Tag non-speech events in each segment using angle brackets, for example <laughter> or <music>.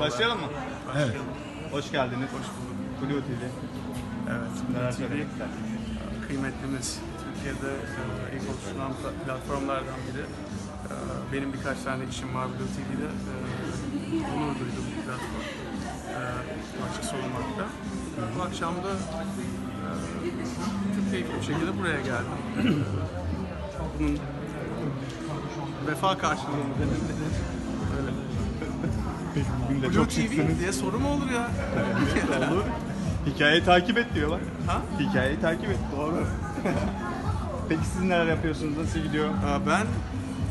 Başlayalım mı? Evet. Hoş geldiniz. Hoş bulduk. Blue TV. Evet. Neler söylemek istersiniz? kıymetlimiz. Türkiye'de e, ilk oluşturulan pla- platformlardan biri. E, benim birkaç tane işim var Blue TV'de. E, onur duydum bu platform. E, açık olmakta. Bu akşam da e, çok keyifli bir şekilde buraya geldim. <clears throat> Bunun vefa karşılığı mı denir? Öyle. Peki bugün de Blue çok TV şıksınız. diye soru mu olur ya? <laughs> Olur. Hikayeyi takip et diyor bak. Ha? Hikayeyi takip et. Doğru. <laughs> Peki siz neler yapıyorsunuz? Nasıl gidiyor? Ee, Ben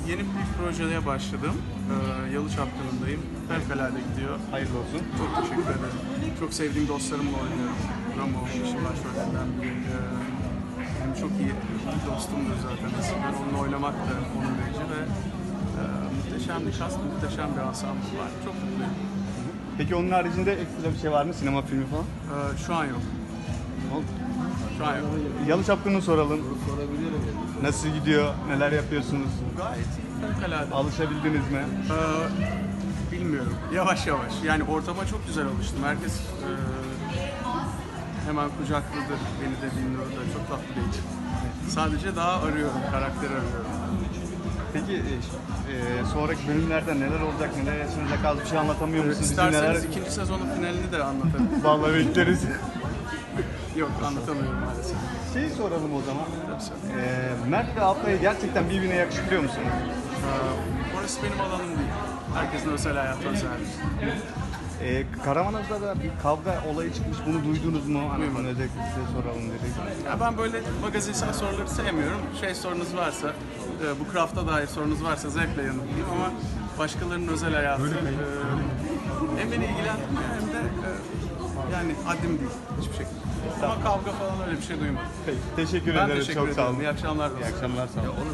yeni bir projeye başladım. Ee, Yalı Çapkını'ndayım. Fevkalade gidiyor. Hayırlı olsun. Çok teşekkür ederim. Çok sevdiğim dostlarımla oynuyorum. Ramo, işim başrollerinden biri. Ee, Benim çok iyi bir dostumdur zaten eskiden. Onunla oynamak da onur verici ve e, muhteşem bir kast, muhteşem bir ensemble var. Çok mutluyum. Peki onun haricinde ekstra bir şey var mı? Sinema filmi falan? Ee, Şu an yok. Şu an yok. Yalı Çapkın'ı soralım. Nasıl gidiyor? Neler yapıyorsunuz? Gayet iyi, fevkalade. Alışabildiniz mi? Ee, bilmiyorum. Yavaş yavaş. Yani ortama çok güzel alıştım. Herkes e, hemen kucakladı beni dediğinde orada. Çok tatlı bir ekip. Sadece daha arıyorum, karakter arıyorum. Peki e, e, sonraki bölümlerde neler olacak, neler yaşanacak az bir şey anlatamıyor musunuz? Bizim İsterseniz neler... ikinci sezonun finalini de anlatabilirim. <laughs> Vallahi bekleriz. Yok anlatamıyorum maalesef. Şeyi soralım o zaman. Tabii sen. E, Mert ve Altay'ı gerçekten birbirine yakıştırıyor musunuz? Ee, orası benim alanım değil. Herkesin özel hayatı özel. E, Karamanoz'da da bir kavga olayı çıkmış. Bunu duydunuz mu? Hani Duymadım. özellikle size soralım dedik. Ya ben böyle magazinsel soruları sevmiyorum. Şey sorunuz varsa, e, bu craft'a dair sorunuz varsa zevkle yanıtlayayım ama başkalarının özel hayatı e, hem beni ilgilendirmiyor hem de e, yani haddim değil hiçbir şekilde. Ama kavga falan öyle bir şey duymadım. Peki, teşekkür Ben ederim. teşekkür Çok sağ ederim. olun. İyi akşamlar. İyi akşamlar. Sağ olun.